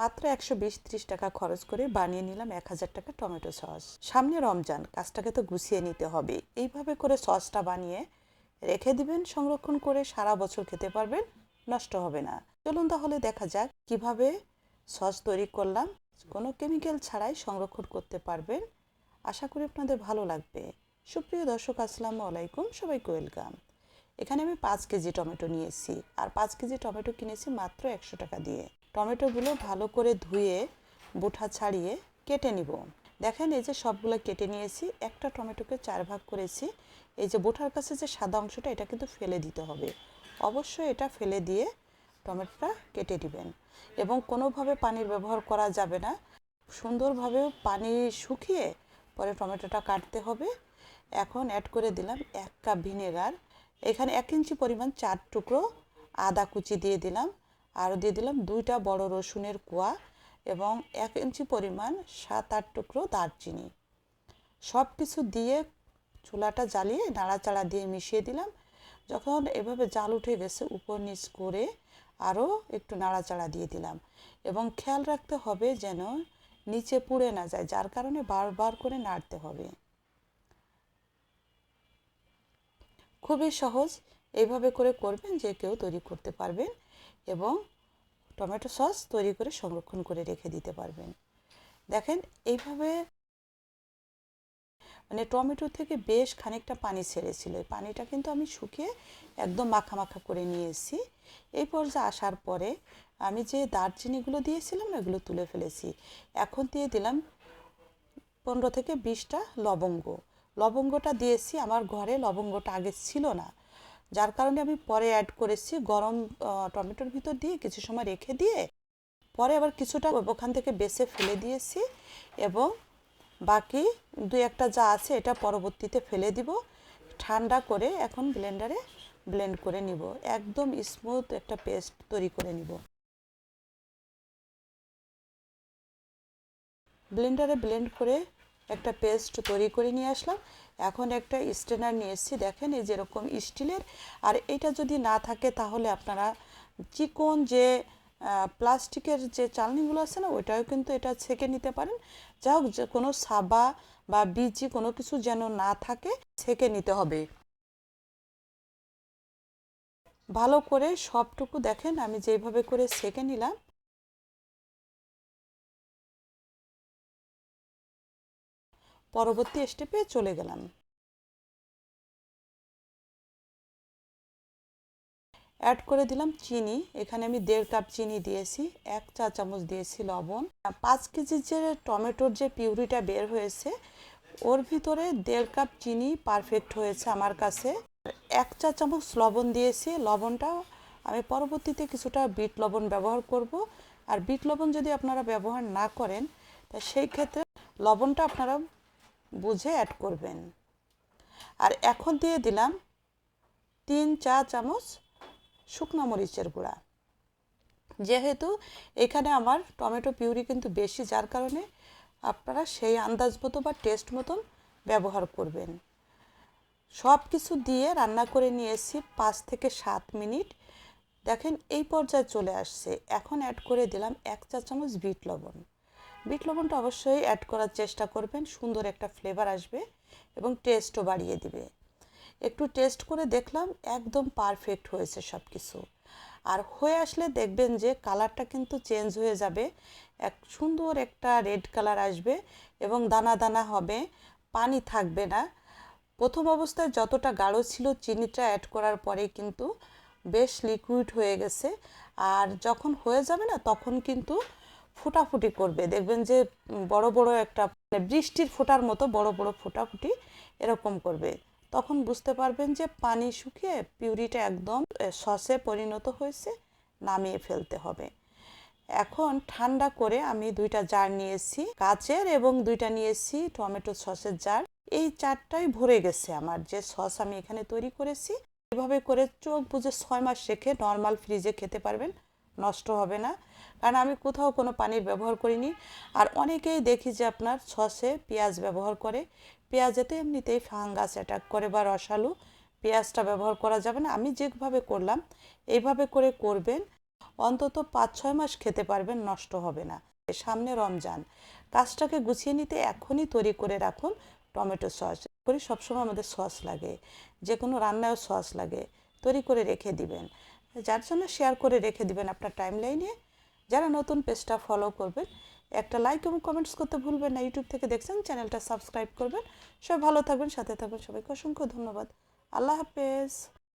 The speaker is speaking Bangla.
মাত্র একশো বিশ, ত্রিশ টাকা খরচ করে বানিয়ে নিলাম এক হাজার টাকা টমেটো সস। সামনে রমজান, কাজটাকে তো গুছিয়ে নিতে হবে। এইভাবে করে সসটা বানিয়ে রেখে দিবেন, সংরক্ষণ করে সারা বছর খেতে পারবেন, নষ্ট হবে না। চলুন তাহলে দেখা যাক কীভাবে সস তৈরি করলাম। কোনো কেমিক্যাল ছাড়াই সংরক্ষণ করতে পারবেন। আশা করি আপনাদের ভালো লাগবে। সুপ্রিয় দর্শক, আসসালামু আলাইকুম, সবাইকে ওয়েলকাম। এখানে আমি পাঁচ কেজি টমেটো নিয়েছি। আর পাঁচ কেজি টমেটো কিনেছি মাত্র একশো টাকা দিয়ে। টমেটোগুলো ভালো করে ধুয়ে বোঠা ছাড়িয়ে কেটে নিব। দেখেন এই যে সবগুলো কেটে নিয়েছি, একটা টমেটোকে চার ভাগ করেছি। এই যে বোঠার কাছে যে সাদা অংশটা, এটা কিন্তু ফেলে দিতে হবে। অবশ্যই এটা ফেলে দিয়ে টমেটোটা কেটে দিবেন। এবং কোনোভাবে পানির ব্যবহার করা যাবে না। সুন্দরভাবে পানি শুকিয়ে পরে টমেটোটা কাটতে হবে। এখন অ্যাড করে দিলাম এক কাপ ভিনেগার এখানে এক ইঞ্চি পরিমাণ চার টুকরো আদা কুচি দিয়ে দিলাম। আর দিয়ে দিলাম দুইটা বড় রসুনের কোয়া এবং এক ইঞ্চি পরিমাণ সাত আট টুকরো দারচিনি। সব কিছু দিয়ে চুলাটা জ্বালিয়ে নাড়াচাড়া দিয়ে মিশিয়ে দিলাম। যখন এভাবে জাল উঠে গেছে উপর নিচ করে আরও একটু নাড়াচাড়া দিয়ে দিলাম এবং খেয়াল রাখতে হবে যেন নিচে পুড়ে না যায়, যার কারণে বারবার করে নাড়তে হবে। খুবই সহজ। এইভাবে করে করবেন যে কেউ তৈরি করতে পারবেন। এবং টমেটো সস তৈরি করে সংরক্ষণ করে রেখে দিতে পারবেন। দেখেন, এইভাবে মানে টমেটো থেকে বেশ খানিকটা পানি ছেড়েছিল। এই পানিটা কিন্তু আমি শুকিয়ে একদম মাখা মাখা করে নিয়ে এসেছি এই পর্যায়ে আসার পরে আমি যে দারচিনিগুলো দিয়েছিলাম না এগুলো তুলে ফেলেছি। এখন দিয়ে দিলাম পনেরো থেকে বিশটা লবঙ্গ। লবঙ্গটা দিয়েছি, আমার ঘরে লবঙ্গটা আগে ছিল না। যার কারণে আমি পরে অ্যাড করেছি গরম টমেটোর ভিতর দিয়ে কিছু সময় রেখে দিয়ে পরে আবার কিছুটা ওখান থেকে বেছে ফেলে দিয়েছি এবং বাকি দুই একটা যা আছে এটা পরবর্তীতে ফেলে দিব। ঠান্ডা করে এখন ব্লেন্ডারে ব্লেন্ড করে নিব। একদম স্মুথ একটা পেস্ট তৈরি করে নিব। ব্লেন্ডারে ব্লেন্ড করে একটা পেস্ট তৈরি করে নিয়ে আসলাম। এখন একটা স্টেনার নিয়ে এসেছি। দেখেন এই যেরকম স্টিলের। আর এটা যদি না থাকে তাহলে আপনারা চিকন যে প্লাস্টিকের যে চালনিগুলো আছে না, ওইটাও কিন্তু এটা ছেঁকে নিতে পারেন। যা হোক, যে কোনো সাবা বা বিচি, কোনো কিছু যেন না থাকে, ছেঁকে নিতে হবে। ভালো করে সবটুকু দেখেন, আমি যেভাবে করে ছেঁকে নিলাম। পরবর্তী স্টেপে চলে গেলাম। অ্যাড করে দিলাম চিনি। এখানে আমি দেড় কাপ চিনি দিয়েছি, এক চা চামচ দিয়েছি লবণ। পাঁচ কেজির যে টমেটোর যে পিউরিটা বের হয়েছে, ওর ভিতরে দেড় কাপ চিনি পারফেক্ট হয়েছে আমার কাছে। এক চা চামচ লবণ দিয়েছি, লবণটা আমি পরবর্তীতে কিছুটা বিট লবণ ব্যবহার করব। আর বিট লবণ যদি আপনারা ব্যবহার না করেন, তা সেই ক্ষেত্রে লবণটা আপনারা বুঝে অ্যাড করবেন। আর এখন দিয়ে দিলাম তিন চা চামচ শুকনো মরিচের গুঁড়া। যেহেতু এখানে আমার টমেটো পিউরি কিন্তু বেশি, যার কারণে আপনারা সেই আন্দাজ মতো বা টেস্ট মতন ব্যবহার করবেন। সব কিছু দিয়ে রান্না করে নিয়েছি পাঁচ থেকে সাত মিনিট। দেখেন এই পর্যায়ে চলে আসছে। এখন অ্যাড করে দিলাম এক চা চামচ বিট লবণ। বিট লবণটা অবশ্যই অ্যাড করার চেষ্টা করবেন, সুন্দর একটা ফ্লেভার আসবে এবং টেস্টও বাড়িয়ে দিবে। একটু টেস্ট করে দেখলাম একদম পারফেক্ট হয়েছে সব কিছু আর হয়ে আসলে দেখবেন যে কালারটা কিন্তু চেঞ্জ হয়ে যাবে, এক সুন্দর একটা রেড কালার আসবে এবং দানা দানা হবে, পানি থাকবে না। প্রথম অবস্থায় যতটা গাঢ় ছিল চিনিটা অ্যাড করার পরে কিন্তু বেশ লিকুইড হয়ে গেছে। আর যখন হয়ে যাবে না, তখন কিন্তু ফুটাফুটি করবে। দেখবেন যে বড় বড় একটা মানে বৃষ্টির ফোটার মতো বড় বড় ফুটাফুটি এরকম করবে। তখন বুঝতে পারবেন যে, পানি শুকিয়ে পিউরিটা একদম সসে পরিণত হয়েছে, নামিয়ে ফেলতে হবে। এখন ঠান্ডা করে আমি দুইটা জার নিয়েছি, কাচের এবং দুইটা নিয়েছি টমেটো সসের জার। এই চারটাই ভরে গেছে আমার, যে সস আমি এখানে তৈরি করেছি। এভাবে করে চোখ বুঝে ছয় মাস রেখে নর্মাল ফ্রিজে খেতে পারবেন। নষ্ট হবে না। কারণ আমি কোথাও কোনো পানির ব্যবহার করিনি। আর অনেকেই দেখি যে আপনার সসে পেঁয়াজ ব্যবহার করে। পেঁয়াজেতে এমনিতেই ফাঙ্গাস অ্যাটাক করে বা রসালু। পেঁয়াজটা ব্যবহার করা যাবে না। আমি যেভাবে করলাম, এইভাবে করে করবেন, অন্তত পাঁচ ছয় মাস খেতে পারবেন, নষ্ট হবে না। সামনে রমজান। কাজটাকে গুছিয়ে নিতে এখনই তৈরি করে রাখুন টমেটো সস। করি সবসময় আমাদের সস লাগে। যে কোনো রান্নায়ও সস লাগে। তৈরি করে রেখে দিবেন। যার জন্য শেয়ার করে রেখে দিবেন আপনার টাইম লাইনে যারা নতুন পেজটা ফলো করবেন, একটা লাইক এবং কমেন্টস করতে ভুলবেন না। ইউটিউব থেকে দেখছেন চ্যানেলটা সাবস্ক্রাইব করবেন। সবাই ভালো থাকবেন, সাথে থাকবেন। সবাইকে অসংখ্য ধন্যবাদ। আল্লাহ হাফেজ।